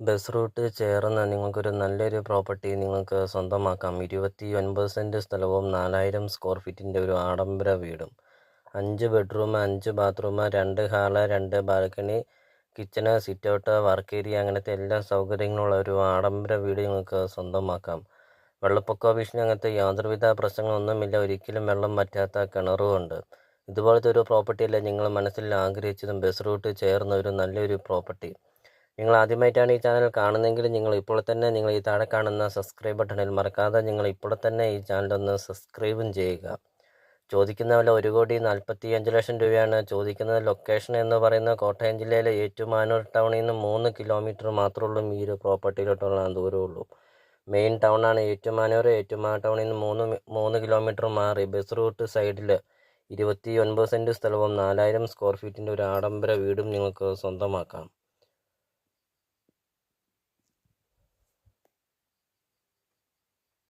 Bus route ചേർന്ന് നിങ്ങൾക്കൊരു നല്ലൊരു പ്രോപ്പർട്ടി നിങ്ങൾക്ക് സ്വന്തമാക്കാം. ഇരുപത്തി ഒൻപത് സെന്റ് സ്ഥലവും നാലായിരം സ്ക്വയർ ഫീറ്റിന്റെ ഒരു ആഡംബര വീടും. അഞ്ച് ബെഡ്റൂം അഞ്ച് ബാത്റൂം രണ്ട് ഹാൾ രണ്ട് balcony kitchen sit out work area അങ്ങനത്തെ എല്ലാ സൗകര്യങ്ങളുള്ള ഒരു ആഡംബര വീട് നിങ്ങൾക്ക് സ്വന്തമാക്കാം. വെള്ളപ്പൊക്ക ഭീഷണി അങ്ങനത്തെ യാതൊരുവിധ പ്രശ്നങ്ങളൊന്നുമില്ല. ഒരിക്കലും വെള്ളം പറ്റാത്ത കിണറുമുണ്ട് ഇതുപോലത്തെ ഒരു പ്രോപ്പർട്ടിയല്ലേ നിങ്ങൾ മനസ്സിൽ ആഗ്രഹിച്ചതും ബസ് റൂട്ട് ചേർന്ന ഒരു നല്ലൊരു പ്രോപ്പർട്ടി? നിങ്ങൾ ആദ്യമായിട്ടാണ് ഈ ചാനൽ കാണുന്നതെങ്കിൽ നിങ്ങൾ ഇപ്പോൾ തന്നെ നിങ്ങൾ ഈ താഴെ കാണുന്ന സബ്സ്ക്രൈബ് ബട്ടണിൽ മറക്കാതെ നിങ്ങൾ ഇപ്പോൾ തന്നെ ഈ ചാനൽ ഒന്ന് സബ്സ്ക്രൈബും ചെയ്യുക. ചോദിക്കുന്ന വില ഒരു കോടി നാൽപ്പത്തി അഞ്ച് ലക്ഷം രൂപയാണ്. ചോദിക്കുന്നത് ലൊക്കേഷൻ എന്ന് പറയുന്നത് കോട്ടയം ജില്ലയിലെ ഏറ്റുമാനൂർ ടൗണിൽ നിന്ന് മൂന്ന് കിലോമീറ്റർ മാത്രമേ ഉള്ളൂ. ഈ ഒരു പ്രോപ്പർട്ടിയിലോട്ടുള്ള ദൂരമുള്ളൂ മെയിൻ ടൗണാണ് ഏറ്റുമാനൂർ ഏറ്റുമാനൂർ ടൗണിൽ നിന്ന് മൂന്ന് മൂന്ന് കിലോമീറ്റർ മാറി. ബസ് റൂട്ട് സൈഡിൽ ഇരുപത്തി ഒൻപത് സെന്റ് സ്ഥലവും നാലായിരം സ്ക്വയർ ഫീറ്റിന്റെ ഒരു ആഡംബര വീടും നിങ്ങൾക്ക് സ്വന്തമാക്കാം.